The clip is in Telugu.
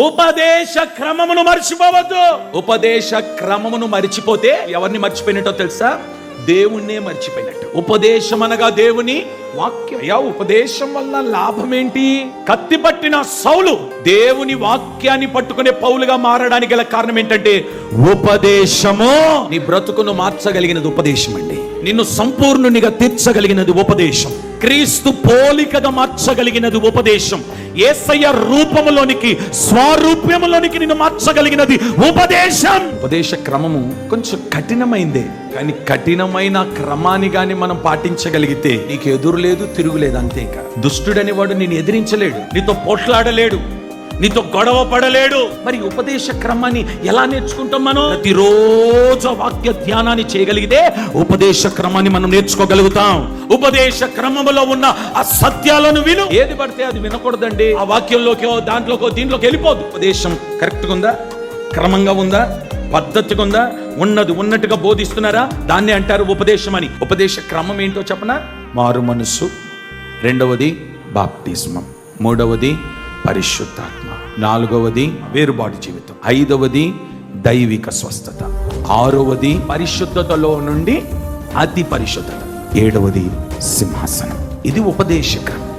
ఉపదేశ క్రమమును మర్చిపోవద్దు. ఉపదేశ క్రమమును మర్చిపోతే ఎవరిని మర్చిపోయినట్టో తెలుసా? దేవుణ్ణే మర్చిపోయినట్టు. ఉపదేశం అనగా దేవుని వాక్యం. అయ్యా ఉపదేశం వల్ల లాభం ఏంటి? కత్తి పట్టిన సౌలు దేవుని వాక్యాన్ని పట్టుకునే పౌలుగా మారడానికి గల కారణం ఏంటంటే ఉపదేశము. నీ బ్రతుకును మార్చగలిగినది ఉపదేశం అండి నిన్ను సంపూర్ణునిగా తీర్చగలిగినది ఉపదేశం. క్రీస్తు పోలికగా మార్చగలిగినది ఉపదేశం. ఏసయ్య రూపములోనికి స్వరూప్యములోనికి నిన్ను మార్చగలిగినది ఉపదేశం. ఉపదేశ క్రమము కొంచెం కఠినమైందే కానీ కఠినమైన క్రమాన్ని గాని మనం పాటించగలిగితే నీకు ఎదురు లేదు తిరుగులేదు అంతేక దుష్టుడని వాడు నేను ఎదిరించలేడు నీతో పోట్లాడలేడు. నీతో గొడవ పడలేడు. మరి ఉపదేశ క్రమాన్ని ఎలా నేర్చుకుంటాం మనం? ప్రతిరోజు వాక్య ధ్యానాన్ని చేయగలిగితే ఉపదేశ క్రమాన్ని మనం నేర్చుకోగలుగుతాం. ఉపదేశ క్రమములో ఉన్న ఆ సత్యాలను విను. ఏది పడితే అది వినకూడదండి. ఆ వాక్యంలోకి దాంట్లోకో దీంట్లోకి వెళ్ళిపోదు. ఉపదేశం కరెక్ట్గా ఉందా? క్రమంగా ఉందా? పద్ధతిగా ఉందా? ఉన్నది ఉన్నట్టుగా బోధిస్తున్నారా? దాన్ని అంటారు ఉపదేశం అని. ఉపదేశ క్రమం ఏంటో చెప్పనా? మారు మనస్సు. రెండవది బాప్టిజమం మూడవది పరిశుద్ధాత్మ. నాలుగవది వేరుబాటు జీవితం. ఐదవది దైవిక స్వస్థత. ఆరవది పరిశుద్ధతలో నుండి అతి పరిశుద్ధత. ఏడవది సింహాసనం. ఇది ఉపదేశక్రమం